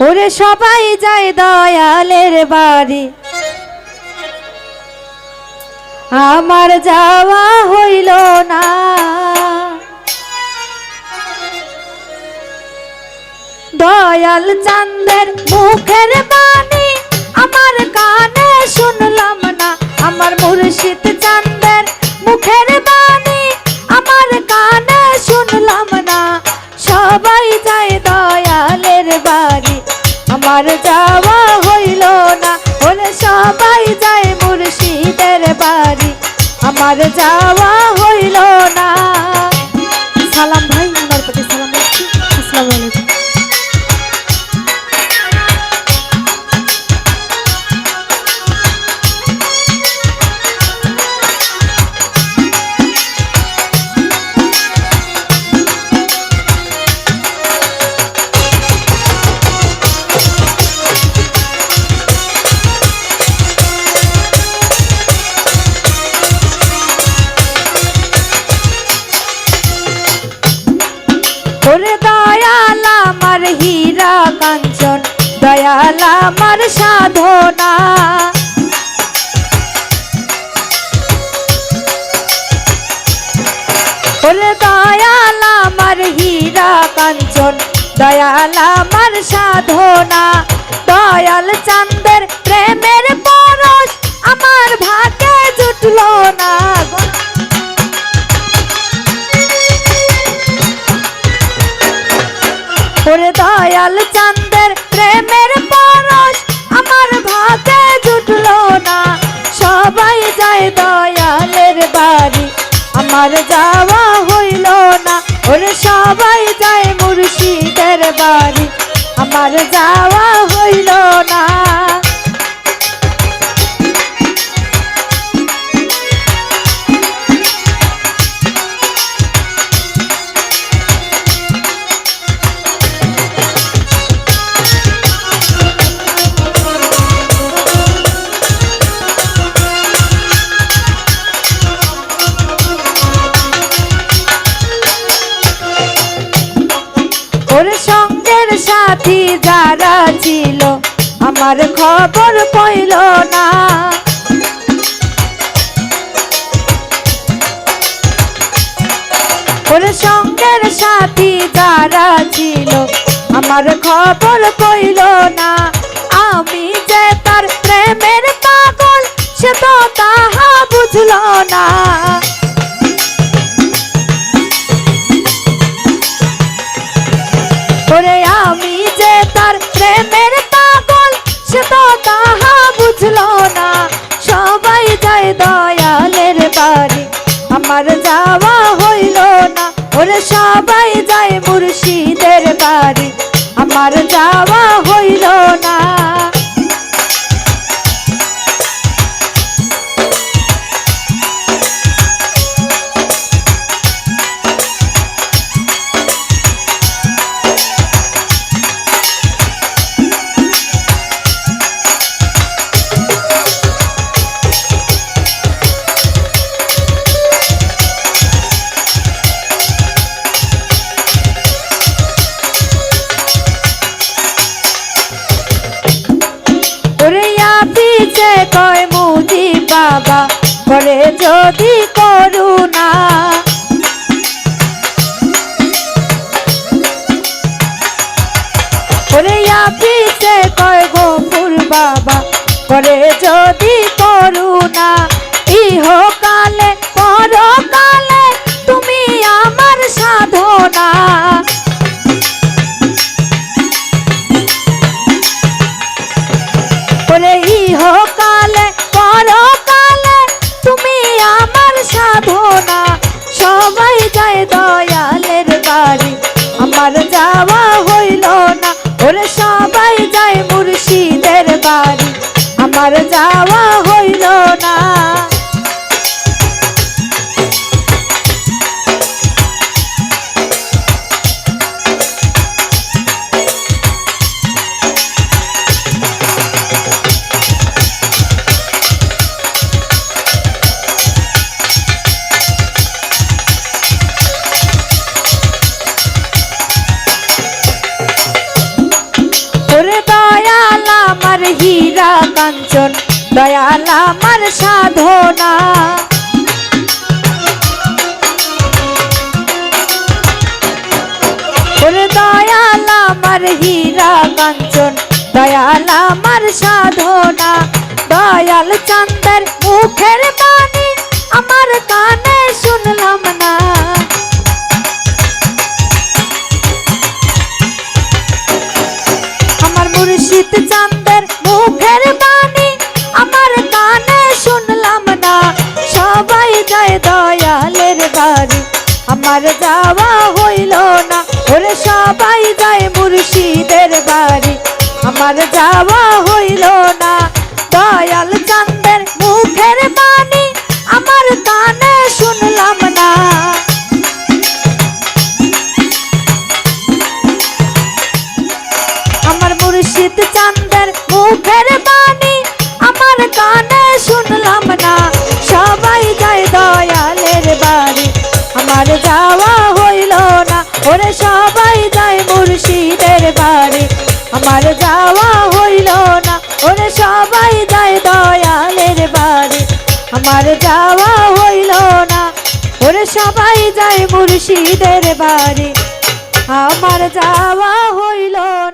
ওরে সবাই যায় দয়ালের বাড়ি। আমার যাওয়া হইল না। দয়াল চান্দের মুখের বাণী আমার কানে শুনলাম না। আমার মুর্শিদ চান্দের মুখের বাণী আমার যাওয়া হইল না। হীরা কাঞ্চন দয়াল আমার সাধনা। ওরে দয়াল আমার হীরা কাঞ্চন দয়াল আমার সাধনা। দয়াল চান্দের প্রেমের পরশ, আমার ভাতে জুটলো না। সবাই যায় দয়ালের বাড়ি, আমার যাওয়া হইল না। ওরে সবাই যায় মুর্শিদের বাড়ি, আমার যাওয়া হইল না। ওর সঙ্গের সাথী যারা ছিল, আমার খবর পইল না। ওর সঙ্গের সাথী যারা ছিল, আমার খবর কইল না। আমি যে তার প্রেমের পাগল, সে তো আমার যাওয়া হইল না। ওরে সবাই কয় মুদি বাবা করে যদি করুণা। ওরে পিছে কয় গোপুর বাবা করে যদি করুণা। দয়ালের বাড়ি। আমার যাওয়া দয়াল আমার সাধনা। দয়াল আমার হীরা কাঞ্চন, দয়াল আমার সাধনা। দয়াল চন্দ্র মুখের বাণী আমার কানে শুনলাম না। আমার মুর্শিদ চান্দের আমার যাওয়া হইল না। ওরে সবাই যায় মুর্শিদের বাড়ি। আমার যাওয়া হইল না। দয়াল চান্দের মুখের বাণী আমার কানে শুনলাম না। আমার মুর্শিদ চান্দের মুখের বাণী আমার কানে শুনলাম না। সবাই যায় দয়ালের বাড়ি। আমার যাওয়া হইল না। ওরে সবাই যায় মুর্শিদের বাড়ি। আমার যাওয়া হইল না। ওরে সবাই যায় দয়ালের বাড়ি। আমার যাওয়া হইল না। ওরে সবাই যায় মুর্শিদের বাড়ি। আমার যাওয়া হইল না